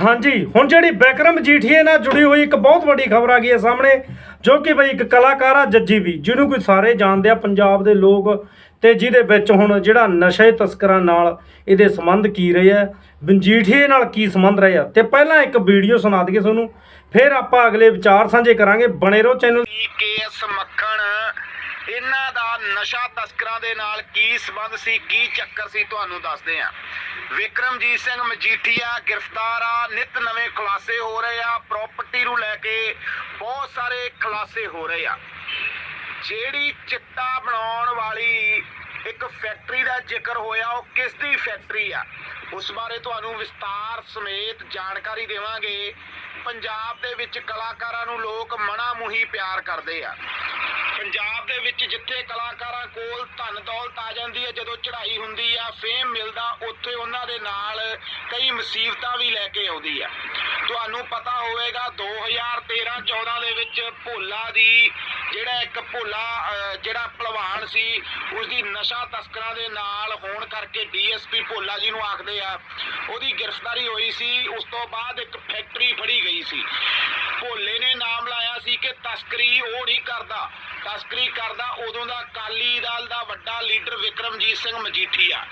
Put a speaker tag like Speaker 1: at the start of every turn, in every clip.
Speaker 1: ਹਾਂਜੀ, ਹੁਣ ਜਿਹੜੀ ਬਿਕਰਮ ਜੀਠੀਏ ਨਾਲ ਜੁੜੀ ਹੋਈ ਇੱਕ ਬਹੁਤ ਵੱਡੀ ਖਬਰ ਆ ਗਈ ਹੈ ਸਾਹਮਣੇ, ਜੋ ਕਿ ਬਈ ਇੱਕ ਕਲਾਕਾਰ ਆ, ਜੱਜੀ ਵੀ, ਜਿਹਨੂੰ ਕੋਈ ਸਾਰੇ ਜਾਣਦੇ ਆ, ਪੰਜਾਬ ਦੇ ਲੋਕ, ਤੇ ਜਿਹਦੇ ਵਿੱਚ ਹੁਣ ਜਿਹੜਾ ਨਸ਼ੇ ਤਸਕਰਾਂ ਨਾਲ ਇਹਦੇ ਸੰਬੰਧ ਕੀ ਰਹੇ ਆ ਬੰਜੀਠੀਏ ਨਾਲ ਕੀ ਸੰਬੰਧ ਰਹੇ ਆ। ਤੇ ਪਹਿਲਾਂ ਇੱਕ ਵੀਡੀਓ ਸੁਣਾ ਦਈਏ ਤੁਹਾਨੂੰ, ਫਿਰ ਆਪਾਂ ਅਗਲੇ ਵਿਚਾਰ ਸਾਂਝੇ ਕਰਾਂਗੇ, ਬਣੇ ਰਹੋ ਚੈਨਲ।
Speaker 2: ਕੇਐਸ ਮੱਖਣ ਇਹਨਾਂ ਦਾ ਨਸ਼ਾ ਤਸਕਰਾਂ ਦੇ ਨਾਲ ਕੀ ਸਬੰਧ ਸੀ, ਕੀ ਚੱਕਰ ਸੀ ਤੁਹਾਨੂੰ ਦੱਸਦੇ ਆ ਵਿਕਰਮਜੀਤ ਸਿੰਘ ਮਜੀਠੀਆ ਗ੍ਰਿਫਤਾਰ ਆ, ਨਿਤ ਨਵੇਂ ਖੁਲਾਸੇ ਹੋ ਰਹੇ ਆ ਪ੍ਰਾਪਰਟੀ ਨੂੰ ਲੈ ਕੇ ਬਹੁਤ ਸਾਰੇ ਖੁਲਾਸੇ ਹੋ ਰਹੇ ਆ। ਜਿਹੜੀ ਚਿੱਟਾ ਬਣਾਉਣ ਵਾਲੀ ਇੱਕ ਫੈਕਟਰੀ ਦਾ ਜ਼ਿਕਰ ਹੋਇਆ, ਉਹ ਕਿਸ ਦੀ ਫੈਕਟਰੀ ਆ? ਉਸ ਬਾਰੇ ਤੁਹਾਨੂੰ ਵਿਸਤਾਰ ਸਮੇਤ ਜਾਣਕਾਰੀ ਦੇਵਾਂਗੇ। ਪੰਜਾਬ ਦੇ ਵਿੱਚ ਕਲਾਕਾਰਾਂ ਨੂੰ ਲੋਕ ਮਣਾ ਮੁਹੀ ਪਿਆਰ ਕਰਦੇ ਆ। ਪੰਜਾਬ ਦੇ ਵਿੱਚ ਜਿੱਥੇ ਕਲਾਕਾਰਾਂ ਕੋਲ ਧਨ ਦੌਲਤ ਆ ਜਾਂਦੀ ਹੈ, ਜਦੋਂ ਚੜ੍ਹਾਈ ਹੁੰਦੀ ਆ ਫੇਮ ਮਿਲਦਾ, ਉੱਥੇ ਉਹਨਾਂ ਦੇ ਨਾਲ ਕਈ ਮੁਸੀਬਤਾਂ ਵੀ ਲੈ ਕੇ ਆਉਂਦੀ ਆ। ਤੁਹਾਨੂੰ ਪਤਾ ਹੋਵੇਗਾ 2013-14 ਦੇ ਵਿੱਚ ਭੋਲਾ ਦੀ ਜਿਹੜਾ ਇੱਕ ਭੋਲਾ ਜਿਹੜਾ ਪਹਿਲਵਾਨ ਸੀ ਉਸ ਦੀ ਨਸ਼ਾ ਤਸਕਰਾਂ ਦੇ ਨਾਲ ਹੋਣ ਕਰਕੇ ਡੀਐਸਪੀ ਭੋਲਾ ਜੀ ਨੂੰ ਆਖਦੇ ਆ, ਉਹਦੀ ਗ੍ਰਿਫਤਾਰੀ ਹੋਈ ਸੀ, ਉਸ ਤੋਂ ਬਾਅਦ ਇੱਕ ਫੈਕਟਰੀ ਫੜੀ ਗਈ ਸੀ। ਭੋਲੇ ਨੇ ਨਾਮ ਲਾਇਆ ਸੀ ਕਿ ਤਸਕਰੀ ਉਹ ਨਹੀਂ ਕਰਦਾ। ਤਸਕਰੀ ਕਰਦਾ ਉਦੋਂ ਦਾ ਅਕਾਲੀ ਦਲ ਦਾ ਵੱਡਾ ਲੀਡਰ ਵਿਕਰਮਜੀਤ ਸਿੰਘ ਮਜੀਠੀਆ।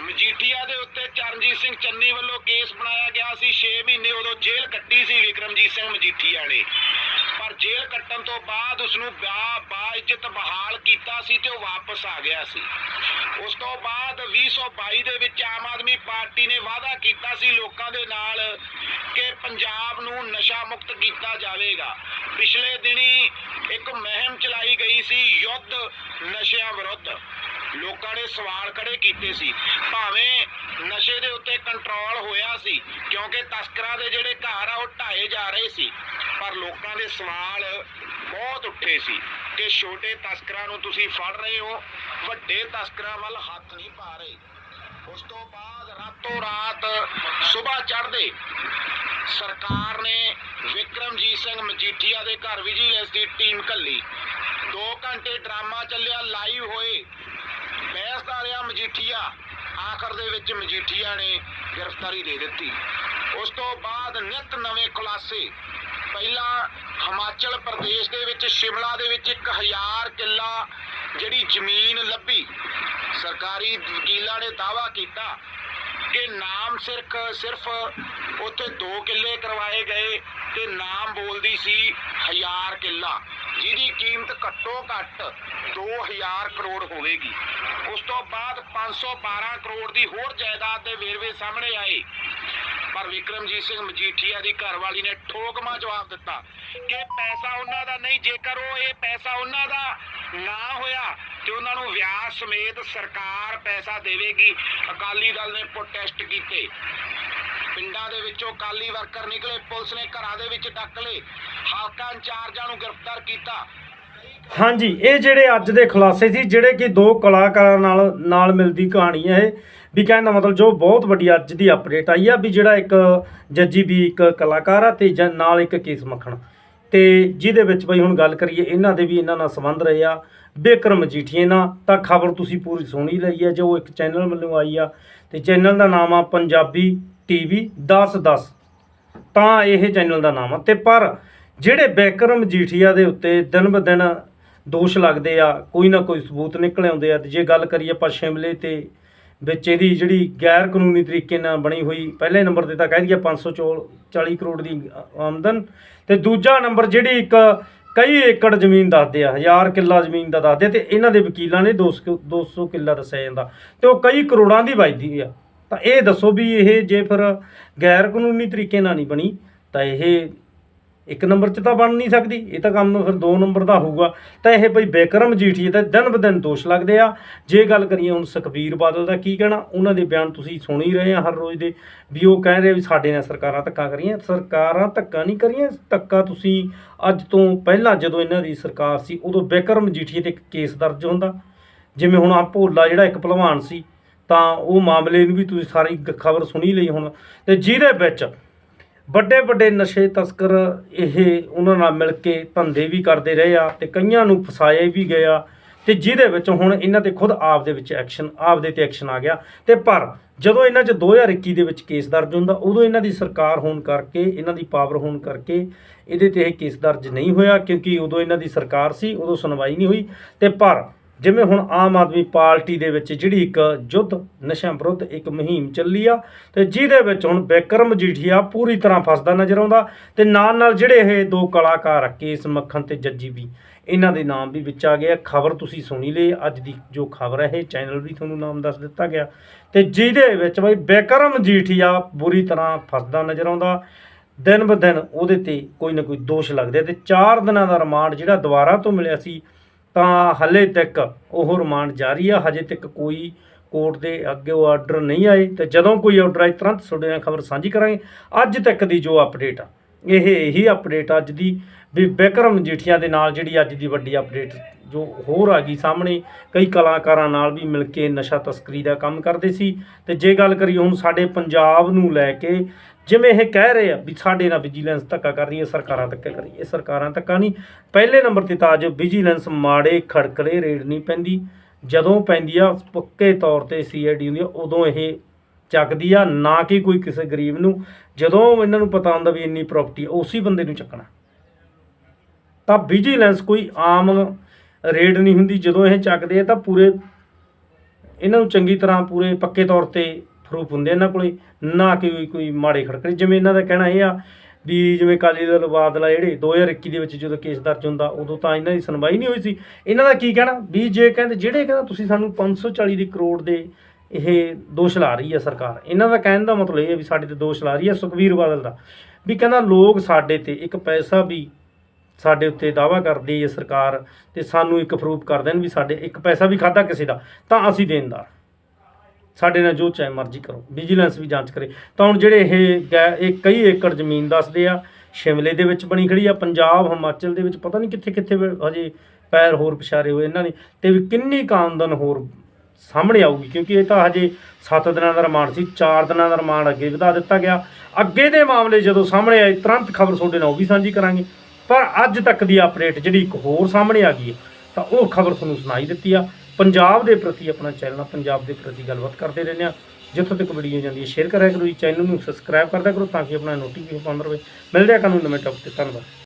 Speaker 2: ਮਜੀਠੀਆ ਦੇ ਉੱਤੇ ਚਰਨਜੀਤ ਸਿੰਘ ਚੰਨੀ ਵੱਲੋਂ ਕੇਸ ਬਣਾਇਆ ਗਿਆ ਸੀ। 6 ਮਹੀਨੇ ਉਦੋਂ ਜੇਲ੍ਹ ਕੱਟੀ ਸੀ ਵਿਕਰਮਜੀਤ ਸਿੰਘ ਮਜੀਠੀਆ ਨੇ। ਪਰ ਜੇਲ੍ਹ ਕੱਟਣ ਤੋਂ ਬਾਅਦ ਉਸ ਨੂੰ ਬਾ ਇੱਜ਼ਤ ਬਹਾਲ ਕੀਤਾ ਸੀ ਤੇ ਉਹ ਵਾਪਸ ਆ ਗਿਆ ਸੀ। ਉਸ ਤੋਂ ਬਾਅਦ 2022 ਦੇ ਵਿੱਚ ਆਮ ਆਦਮੀ ਪਾਰਟੀ ਨੇ ਵਾਅਦਾ ਕੀਤਾ ਸੀ। ਲੋਕਾਂ ਦੇ ਨਾਲ ਕਿ ਪੰਜਾਬ ਨੂੰ ਨਸ਼ਾ ਮੁਕਤ ਕੀਤਾ ਜਾਵੇਗਾ। ਪਿਛਲੇ ਦਿਨੀ ਇੱਕ ਮੁਹਿੰਮ ਚਲਾਈ ਗਈ ਸੀ ਯੁੱਧ ਨਸ਼ਿਆਂ ਵਿਰੁੱਧ। ਲੋਕਾਂ ਨੇ ਸਵਾਲ ਖੜੇ ਕੀਤੇ ਸੀ। ਭਾਵੇਂ ਨਸ਼ੇ ਦੇ ਉੱਤੇ ਕੰਟਰੋਲ ਹੋਇਆ ਸੀ, ਕਿਉਂਕਿ ਤਸਕਰਾਂ ਦੇ ਜਿਹੜੇ ਘਰ ਆ, ਉਹ ਢਾਏ ਜਾ ਰਹੇ ਸੀ। ਪਰ ਲੋਕਾਂ ਦੇ ਸਵਾਲ ਬਹੁਤ ਉੱਠੇ ਸੀ ਕਿ ਛੋਟੇ ਤਸਕਰਾਂ ਨੂੰ ਤੁਸੀਂ ਫੜ ਰਹੇ ਹੋ, ਵੱਡੇ ਤਸਕਰਾਂ ਵੱਲ ਹੱਥ ਨਹੀਂ ਪਾ ਰਹੇ। ਉਸ ਤੋਂ ਬਾਅਦ ਰਾਤੋਂ ਰਾਤ ਸਵੇਰ ਚੜ੍ਹਦੇ ਸਰਕਾਰ ਨੇ ਵਿਕਰਮਜੀਤ ਸਿੰਘ ਮਜੀਠੀਆ ਦੇ ਘਰ ਵਿਜੀਲੈਂਸ ਦੀ ਟੀਮ ਘੱਲੀ। 2 ਘੰਟੇ ਡਰਾਮਾ ਚੱਲਿਆ, ਲਾਈਵ ਹੋਏ। ਬਹਿਸ ਦਾ ਰਿਹਾ ਮਜੀਠੀਆ। ਆਖਰ ਦੇ ਵਿੱਚ ਮਜੀਠੀਆ ਨੇ ਗ੍ਰਿਫਤਾਰੀ ਦੇ ਦਿੱਤੀ। ਉਸ ਤੋਂ ਬਾਅਦ ਨਿਤ ਨਵੇਂ ਖੁਲਾਸੇ। ਪਹਿਲਾਂ ਹਿਮਾਚਲ ਪ੍ਰਦੇਸ਼ ਦੇ ਵਿੱਚ, ਸ਼ਿਮਲਾ ਦੇ ਵਿੱਚ 1000 ਕਿੱਲਾ ਜਿਹੜੀ ਜ਼ਮੀਨ ਲੱਭੀ। ਸਰਕਾਰੀ ਵਕੀਲਾਂ ਨੇ ਦਾਵਾ ਕੀਤਾ ਕਿ ਨਾਮ ਸਿਰਫ ਸਿਰਫ ਉੱਥੇ 2 ਕਿੱਲੇ ਕਰਵਾਏ ਗਏ ਤੇ ਨਾਮ ਬੋਲਦੀ ਸੀ 1000 ਕਿੱਲਾ, ਜਿਹਦੀ ਕੀਮਤ ਘੱਟੋ ਘੱਟ 2000 ਕਰੋੜ ਹੋਵੇਗੀ। ਉਸ ਤੋਂ ਬਾਅਦ 512 ਕਰੋੜ ਦੀ ਹੋਰ ਜਾਇਦਾਦ ਦੇ ਵੇਰਵੇ ਸਾਹਮਣੇ ਆਏ। ਪਰ ਵਿਕਰਮਜੀਤ ਸਿੰਘ ਮਜੀਠੀਆ ਦੀ ਘਰਵਾਲੀ ਨੇ ਠੋਕਮਾ ਜਵਾਬ ਦਿੱਤਾ ਕਿ ਪੈਸਾ ਉਹਨਾਂ ਦਾ ਨਹੀਂ, ਜੇਕਰ ਉਹ ਇਹ ਪੈਸਾ ਉਹਨਾਂ ਦਾ ਨਾ ਹੋਇਆ ਤੇ ਉਹਨਾਂ ਨੂੰ ਵਿਆਹ ਸਮੇਤ ਸਰਕਾਰ ਪੈਸਾ ਦੇਵੇਗੀ। ਅਕਾਲੀ ਦਲ ਨੇ ਪ੍ਰੋਟੈਸਟ ਕੀਤੇ। ਪਿੰਡਾਂ ਦੇ ਵਿੱਚੋਂ ਅਕਾਲੀ ਵਰਕਰ ਨਿਕਲੇ, ਪੁਲਿਸ ਨੇ ਘਰਾਂ ਦੇ ਵਿੱਚ ਡੱਕ ਲਏ। ਹਲਕਾ ਇੰਚਾਰਜਾਂ ਨੂੰ ਗ੍ਰਿਫਤਾਰ ਕੀਤਾ।
Speaker 1: ਹਾਂਜੀ, ਇਹ ਜਿਹੜੇ ਅੱਜ ਦੇ ਖੁਲਾਸੇ ਸੀ, ਜਿਹੜੇ ਕਿ ਦੋ ਕਲਾਕਾਰਾਂ ਨਾਲ ਨਾਲ ਮਿਲਦੀ ਕਹਾਣੀ ਹੈ ਇਹ, ਵੀ ਕਹਿਣ ਦਾ ਮਤਲਬ ਜੋ ਬਹੁਤ ਵੱਡੀ ਅੱਜ ਦੀ ਅਪਡੇਟ ਆਈ ਆ, ਵੀ ਜਿਹੜਾ ਇੱਕ ਜੱਜੀ ਵੀ ਇੱਕ ਕਲਾਕਾਰ ਆ ਤੇ ਨਾਲ ਇੱਕ ਕੇਸ ਮੱਖਣ। ਤੇ ਜਿਹਦੇ ਵਿੱਚ ਬਈ ਹੁਣ ਗੱਲ ਕਰੀਏ, ਇਹਨਾਂ ਦੇ ਵੀ ਇਹਨਾਂ ਨਾਲ ਸੰਬੰਧ ਰਹੇ ਆ। ਬੇਕਰਮ ਮਜੀਠੀਏ ਨਾਲ, ਤਾਂ ਖਬਰ ਤੁਸੀਂ ਪੂਰੀ ਸੁਣੀ ਲਈ ਹੈ ਜੋ ਇੱਕ ਚੈਨਲ ਵੱਲੋਂ ਆਈ ਆ। ਤੇ ਚੈਨਲ ਦਾ ਨਾਮ ਆ ਪੰਜਾਬੀ ਟੀਵੀ 1010 ਤਾਂ ਇਹ ਚੈਨਲ ਦਾ ਨਾਮ ਆ। ਤੇ ਪਰ ਜਿਹੜੇ ਬੈਕਰਮ ਜੀਠੀਆ ਦੇ ਉੱਤੇ ਦਿਨ ਬ ਦਿਨ ਦੋਸ਼ ਲੱਗਦੇ ਆ, ਕੋਈ ਨਾ ਕੋਈ ਸਬੂਤ ਨਿਕਲ ਆਉਂਦੇ ਆ। ਤੇ ਜੇ ਗੱਲ ਕਰੀਏ ਆਪਾਂ ਸ਼ਿਮਲੇ ਤੇ ਵਿੱਚ ਇਹਦੀ ਜਿਹੜੀ ਗੈਰ ਕਾਨੂੰਨੀ ਤਰੀਕੇ ਨਾਲ ਬਣੀ ਹੋਈ, ਪਹਿਲੇ ਨੰਬਰ ਤੇ ਤਾਂ ਕਹਿ ਦਈਏ 540 ਕਰੋੜ ਦੀ ਆਮਦਨ ਤੇ ਦੂਜਾ ਨੰਬਰ ਜਿਹੜੀ ਇੱਕ ਕਈ ਏਕੜ ਜ਼ਮੀਨ ਦੱਸਦੇ ਆ, ਹਜ਼ਾਰ ਕਿੱਲਾ ਜ਼ਮੀਨ ਦਾ ਦੱਸਦੇ ਆ ਤੇ ਇਹਨਾਂ ਦੇ ਵਕੀਲਾਂ ਨੇ 200 200 ਕਿੱਲਾ ਦੱਸਿਆ ਜਾਂਦਾ ਤੇ ਉਹ ਕਈ ਕਰੋੜਾਂ ਦੀ ਵੱਜਦੀ ਆ। ਤਾਂ ਇਹ ਦੱਸੋ ਵੀ ਇਹ ਜੇ ਫਿਰ ਗੈਰ ਕਾਨੂੰਨੀ ਤਰੀਕੇ ਨਾਲ ਨਹੀਂ ਬਣੀ, ਤਾਂ ਇਹ ਇੱਕ ਨੰਬਰ 'ਚ ਤਾਂ ਬਣ ਨਹੀਂ ਸਕਦੀ, ਇਹ ਤਾਂ ਕੰਮ ਫਿਰ ਦੋ ਨੰਬਰ ਦਾ ਹੋਊਗਾ। ਤਾਂ ਇਹ ਬਈ ਬੇਕਰਮ ਜੀਠੀ ਤੇ ਦਿਨ ਬ ਦਿਨ ਦੋਸ਼ ਲੱਗਦੇ ਆ। ਜੇ ਗੱਲ ਕਰੀਏ ਹੁਣ ਸੁਖਬੀਰ ਬਾਦਲ ਦਾ ਕੀ ਕਹਿਣਾ, ਉਹਨਾਂ ਦੇ ਬਿਆਨ ਤੁਸੀਂ ਸੁਣ ਹੀ ਰਹੇ ਆ ਹਰ ਰੋਜ਼ ਦੇ, ਵੀ ਉਹ ਕਹਿ ਰਹੇ ਵੀ ਸਾਡੇ ਨਾਲ ਸਰਕਾਰਾਂ ਧੱਕਾ ਕਰੀਆਂ, ਸਰਕਾਰਾਂ ਧੱਕਾ ਨਹੀਂ ਕਰੀਆਂ, ਧੱਕਾ ਤੁਸੀਂ ਅੱਜ ਤੋਂ ਪਹਿਲਾਂ ਜਦੋਂ ਇਹਨਾਂ ਦੀ ਸਰਕਾਰ ਸੀ, ਉਦੋਂ ਬੇਕਰਮ ਜੀਠੀ ਤੇ ਇੱਕ ਕੇਸ ਦਰਜ ਹੁੰਦਾ। ਜਿਵੇਂ ਹੁਣ ਆ ਭੋਲਾ ਜਿਹੜਾ ਇੱਕ ਭਲਵਾਨ ਸੀ, ਤਾਂ ਉਹ ਮਾਮਲੇ ਨੂੰ ਵੀ ਤੁਸੀਂ ਸਾਰੀ ਖਬਰ ਸੁਣੀ ਲਈ ਹੁਣ। ਤੇ ਜਿਹਦੇ ਵਿੱਚ ਵੱਡੇ ਵੱਡੇ ਨਸ਼ੇ ਤਸਕਰ ਇਹ ਉਹਨਾਂ ਨਾਲ ਮਿਲ ਕੇ ਧੰਦੇ ਵੀ ਕਰਦੇ ਰਹੇ ਆ ਤੇ ਕਈਆਂ ਨੂੰ ਫਸਾਏ ਵੀ ਗਿਆ ਆ ਤੇ ਜਿਹਦੇ ਵਿੱਚ ਹੁਣ ਇਹਨਾਂ ਤੇ ਖੁਦ ਆਪ ਦੇ ਵਿੱਚ ਐਕਸ਼ਨ, ਆਪ ਦੇ ਤੇ ਐਕਸ਼ਨ ਆ ਗਿਆ। ਤੇ ਪਰ ਜਦੋਂ ਇਹਨਾਂ 'ਚ 2021 ਦੇ ਵਿੱਚ ਕੇਸ ਦਰਜ ਹੁੰਦਾ, ਉਦੋਂ ਇਹਨਾਂ ਦੀ ਸਰਕਾਰ ਹੋਣ ਕਰਕੇ, ਇਹਨਾਂ ਦੀ ਪਾਵਰ ਹੋਣ ਕਰਕੇ ਇਹਦੇ ਤੇ ਇਹ ਕੇਸ ਦਰਜ ਨਹੀਂ ਹੋਇਆ ਕਿਉਂਕਿ ਉਦੋਂ ਇਹਨਾਂ ਦੀ ਸਰਕਾਰ ਸੀ, ਉਦੋਂ ਸੁਣਵਾਈ ਨਹੀਂ ਹੋਈ। ਤੇ ਪਰ ਜਿਵੇਂ ਹੁਣ ਆਮ ਆਦਮੀ ਪਾਰਟੀ ਦੇ ਵਿੱਚ ਜਿਹੜੀ ਇੱਕ ਯੁੱਧ ਨਸ਼ਿਆਂ ਵਿਰੁੱਧ ਇੱਕ ਮੁਹਿੰਮ ਚੱਲੀ ਆ ਤੇ ਜਿਹਦੇ ਵਿੱਚ ਹੁਣ ਬਿਕਰਮ ਮਜੀਠੀਆ ਪੂਰੀ ਤਰ੍ਹਾਂ ਫਸਦਾ ਨਜ਼ਰ ਆਉਂਦਾ ਤੇ ਨਾਲ ਨਾਲ ਜਿਹੜੇ ਇਹ ਦੋ ਕਲਾਕਾਰ ਆ, ਕੇਸ ਮੱਖਣ ਤੇ ਜੱਜੀ ਵੀ ਇਹਨਾਂ ਦੇ ਨਾਮ ਵੀ ਵਿੱਚ ਆ ਗਿਆ ਖਬਰ ਤੁਸੀਂ ਸੁਣੀ ਲਈ ਅੱਜ ਦੀ ਜੋ ਖਬਰ ਹੈ ਇਹ ਚੈਨਲ ਵੀ ਤੁਹਾਨੂੰ ਨਾਮ ਦੱਸ ਦਿੱਤਾ ਗਿਆ। ਤੇ ਜਿਹਦੇ ਵਿੱਚ ਬਈ ਬਿਕਰਮ ਮਜੀਠੀਆ ਬੁਰੀ ਤਰ੍ਹਾਂ ਫਸਦਾ ਨਜ਼ਰ ਆਉਂਦਾ ਦਿਨ ਬ ਦਿਨ ਉਹਦੇ ਤੇ ਕੋਈ ਨਾ ਕੋਈ ਦੋਸ਼ ਲੱਗਦੇ ਤੇ 4 ਦਿਨਾਂ ਦਾ ਰਿਮਾਂਡ ਜਿਹੜਾ ਦੁਬਾਰਾ ਤੋਂ ਮਿਲਿਆ ਸੀ ਤਾਂ ਹਲੇ ਤੱਕ ਉਹ ਰਿਮਾਂਡ ਜਾਰੀ ਆ, ਹਜੇ ਤੱਕ ਕੋਈ ਕੋਰਟ ਦੇ ਅੱਗੇ ਉਹ ਆਰਡਰ ਨਹੀਂ ਆਏ ਤੇ ਜਦੋਂ ਕੋਈ ਆਰਡਰ ਆਏ, ਤੁਰੰਤ ਤੁਹਾਡੇ ਨਾਲ ਖਬਰ ਸਾਂਝੀ ਕਰਾਂਗੇ। ਅੱਜ ਤੱਕ ਦੀ ਜੋ ਅਪਡੇਟ ਆ, ਇਹ ਇਹੀ ਅਪਡੇਟ ਅੱਜ ਦੀ ਵੀ ਬਿਕਰਮ ਜੀਠੀਆਂ ਦੇ ਨਾਲ ਜਿਹੜੀ ਅੱਜ ਦੀ ਵੱਡੀ ਅਪਡੇਟ ਜੋ ਹੋਰ ਆ ਗਈ ਸਾਹਮਣੇ, ਕਈ ਕਲਾਕਾਰਾਂ ਨਾਲ ਵੀ ਮਿਲ ਕੇ ਨਸ਼ਾ ਤਸਕਰੀ ਦਾ ਕੰਮ ਕਰਦੇ ਸੀ। ਤੇ ਜੇ ਗੱਲ ਕਰੀਏ ਹੁਣ ਸਾਡੇ ਪੰਜਾਬ ਨੂੰ ਲੈ ਕੇ ਜਿਵੇਂ ਇਹ ਕਹਿ ਰਹੇ ਆ ਵੀ ਸਾਡੇ ਨਾਲ ਵਿਜੀਲੈਂਸ ਧੱਕਾ ਕਰ ਰਹੀ ਹੈ ਸਰਕਾਰਾਂ ਧੱਕਾ ਕਰ ਰਹੀ ਹੈ ਇਹ ਸਰਕਾਰਾਂ ਧੱਕਾ ਨਹੀਂ। ਪਹਿਲੇ ਨੰਬਰ ਤੇ ਤਾਂ ਜੋ ਵਿਜੀਲੈਂਸ ਮਾੜੇ ਖੜਕਲੇ ਰੇਡ ਨਹੀਂ ਪੈਂਦੀ। ਜਦੋਂ ਪੈਂਦੀ ਆ, ਪੱਕੇ ਤੌਰ ਤੇ ਸੀਆਈਡੀ ਹੁੰਦੀ ਆ, ਉਦੋਂ ਇਹ ਚੱਕਦੀ ਆ, ਨਾ ਕਿ ਕੋਈ ਕਿਸੇ ਗਰੀਬ ਨੂੰ। ਜਦੋਂ ਇਹਨਾਂ ਨੂੰ ਪਤਾ ਹੁੰਦਾ ਵੀ ਇੰਨੀ ਪ੍ਰਾਪਰਟੀ ਉਸੇ ਬੰਦੇ ਨੂੰ ਚੱਕਣਾ। ਤਾਂ ਵਿਜੀਲੈਂਸ ਕੋਈ ਆਮ ਰੇਡ ਨਹੀਂ ਹੁੰਦੀ। ਜਦੋਂ ਇਹ ਚੱਕਦੇ ਆ ਤਾਂ ਪੂਰੇ ਇਹਨਾਂ ਨੂੰ ਚੰਗੀ ਤਰ੍ਹਾਂ ਪੂਰੇ ਪੱਕੇ ਤੌਰ ਤੇ ਪ੍ਰੂਫ ਹੁੰਦੇ ਇਹਨਾਂ ਕੋਲੇ, ਨਾ ਕਿ ਕੋਈ- ਕੋਈ ਮਾੜੇ ਖੜਕੜੇ ਜਿਵੇਂ ਇਹਨਾਂ ਦਾ ਕਹਿਣਾ ਇਹ ਆ ਵੀ ਜਿਵੇਂ ਕਾਲੀ ਦਲ ਬਾਦਲਾ ਜਿਹੜੇ 2021 ਦੇ ਵਿੱਚ ਜਦੋਂ ਕੇਸ ਦਰਜ ਹੁੰਦਾ, ਉਦੋਂ ਤਾਂ ਇਹਨਾਂ ਦੀ ਸੁਣਵਾਈ ਨਹੀਂ ਹੋਈ ਸੀ। ਇਹਨਾਂ ਦਾ ਕੀ ਕਹਿਣਾ? ਵੀ ਜੇ ਕਹਿੰਦੇ ਜਿਹੜੇ ਕਹਿੰਦਾ ਤੁਸੀਂ ਸਾਨੂੰ 540 ਦੇ ਕਰੋੜ ਦੇ ਇਹ ਦੋਸ਼ ਲਾ ਰਹੀ ਹੈ ਸਰਕਾਰ, ਇਹਨਾਂ ਦਾ ਕਹਿਣ ਦਾ ਮਤਲਬ ਇਹ ਹੈ ਵੀ ਸਾਡੇ ਤੇ ਦੋਸ਼ ਲਾ ਰਹੀ ਹੈ ਸੁਖਬੀਰ ਬਾਦਲ ਦਾ। ਵੀ ਕਹਿੰਦਾ ਲੋਕ ਸਾਡੇ ਤੇ ਇੱਕ ਪੈਸਾ ਵੀ ਸਾਡੇ ਉੱਤੇ ਦਾਵਾ ਕਰਦੀ ਹੈ ਸਰਕਾਰ ਤੇ ਸਾਨੂੰ ਇੱਕ ਪ੍ਰੂਫ ਕਰ ਦੇਣ ਵੀ ਸਾਡੇ ਇੱਕ ਪੈਸਾ ਵੀ ਖਾਦਾ ਕਿਸੇ ਦਾ, ਤਾਂ ਅਸੀਂ ਦੇਣਦਾਰ। ਸਾਡੇ ਨਾਲ ਜੋ ਚਾਹੇ ਮਰਜ਼ੀ ਕਰੋ ਵਿਜੀਲੈਂਸ ਵੀ ਜਾਂਚ ਕਰੇ। ਤਾਂ ਹੁਣ ਜਿਹੜੇ ਇਹ ਗੈ- ਇਹ ਕਈ ਏਕੜ ਜ਼ਮੀਨ ਦੱਸਦੇ ਆ, ਸ਼ਿਮਲੇ ਦੇ ਵਿੱਚ ਬਣੀ ਖੜੀ ਆ, ਪੰਜਾਬ, ਹਿਮਾਚਲ ਦੇ ਵਿੱਚ ਪਤਾ ਨਹੀਂ ਕਿੱਥੇ ਕਿੱਥੇ ਹਜੇ ਪੈਰ ਹੋਰ ਪਛਾਰੇ ਹੋਏ ਇਹਨਾਂ ਨੇ ਤੇ ਵੀ ਕਿੰਨੀ ਕਾਮਦਨ ਹੋਰ ਸਾਹਮਣੇ ਆਊਗੀ, ਕਿਉਂਕਿ ਇਹ ਤਾਂ ਹਜੇ 7 ਦਿਨਾਂ ਦਾ ਰਿਮਾਂਡ ਸੀ 4 ਦਿਨਾਂ ਦਾ ਰਿਮਾਂਡ ਅੱਗੇ ਵਧਾ ਦਿੱਤਾ ਗਿਆ। ਅੱਗੇ ਦੇ ਮਾਮਲੇ ਜਦੋਂ ਸਾਹਮਣੇ ਆਏ, ਤੁਰੰਤ ਖਬਰ ਤੁਹਾਡੇ ਨਾਲ ਉਹ ਵੀ ਸਾਂਝੀ ਕਰਾਂਗੇ। ਪਰ ਅੱਜ ਤੱਕ ਦੀ ਅਪਡੇਟ ਜਿਹੜੀ ਇੱਕ ਹੋਰ ਸਾਹਮਣੇ ਆ ਗਈ ਹੈ, ਤਾਂ ਉਹ ਖਬਰ ਤੁਹਾਨੂੰ ਸੁਣਾਈ ਦਿੱਤੀ ਆ। ਪੰਜਾਬ ਦੇ ਪ੍ਰਤੀ ਆਪਣਾ ਚੈਨਲ ਪੰਜਾਬ ਦੇ ਪ੍ਰਤੀ ਗੱਲਬਾਤ ਕਰਦੇ ਰਹਿੰਦੇ ਆ। ਜਿੱਥੋਂ ਤੱਕ ਵੀਡੀਓ ਜਾਂਦੀ ਹੈ ਸ਼ੇਅਰ ਕਰਿਆ ਕਰੋ ਜੀ ਚੈਨਲ ਨੂੰ ਸਬਸਕ੍ਰਾਈਬ ਕਰਦਾ ਕਰੋ ਤਾਂ ਕਿ ਆਪਣਾ ਨੋਟੀਫਿਕੇਸ਼ਨ ਪਾਉਂਦਾ ਰਹੇ ਮਿਲਦੇ ਆ ਕਾਨੂੰਨ ਨਵੇਂ ਟੌਪਿਕ ਤੇ, ਧੰਨਵਾਦ।